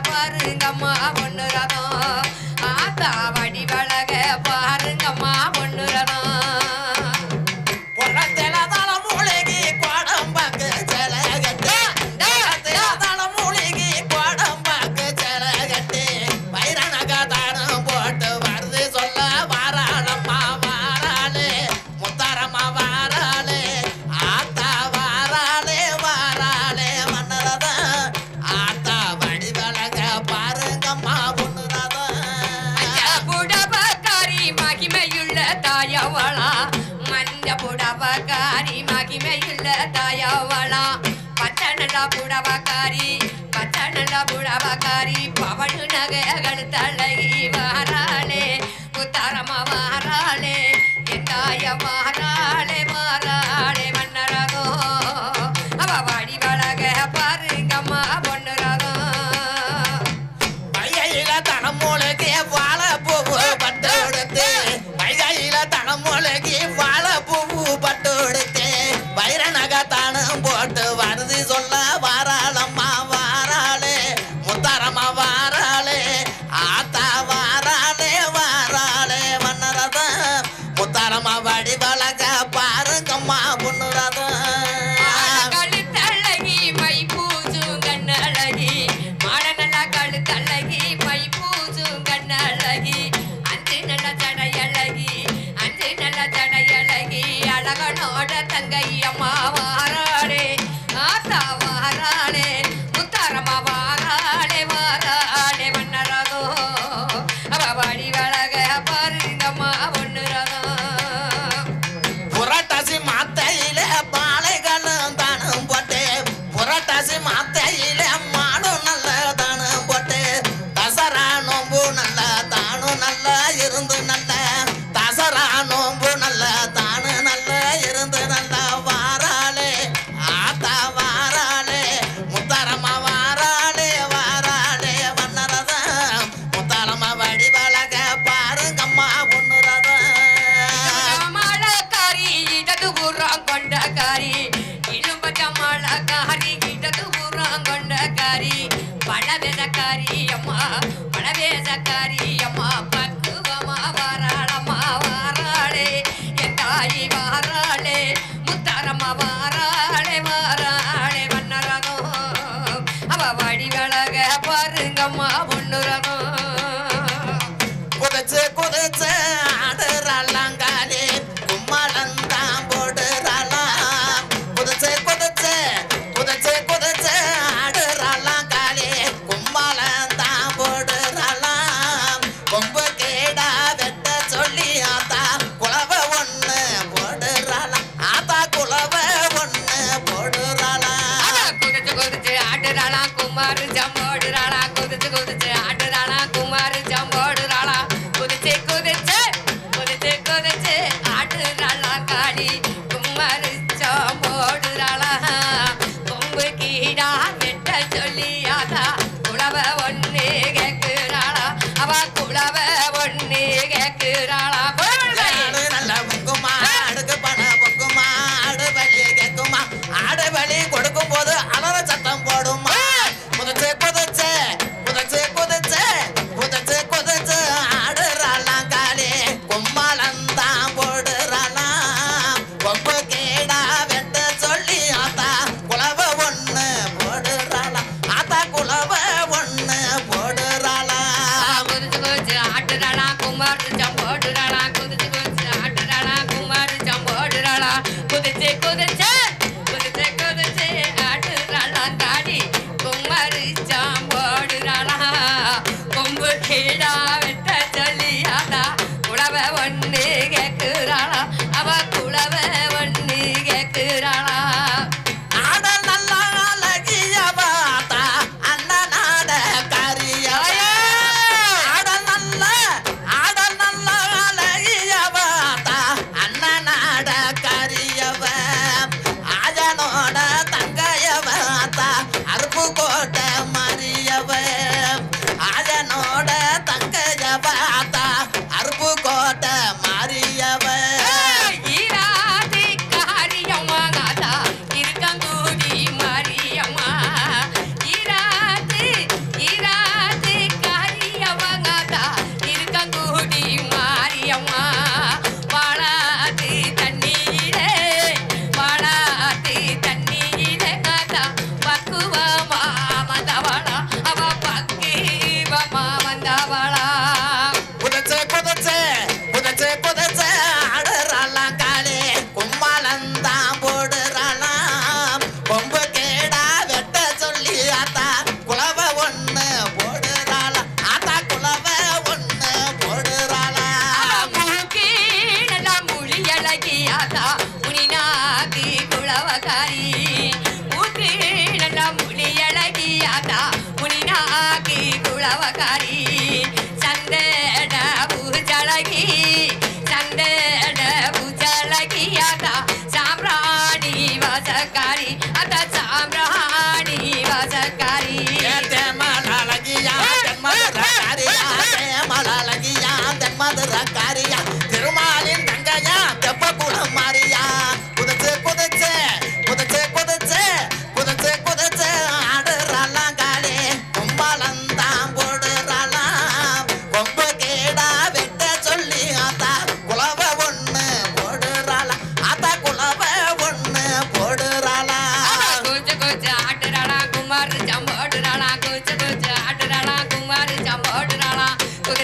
பாருங்கம்மா பொண்ணு ரதம். ஆத்தா வடி வழக பாருங்கம்மா. Yeah. தங்கையம்மாவா? பழவேதக்காரி அம்மா பழவேதக்காரி தானா Kumar ஜமோடு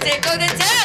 Take on the chair.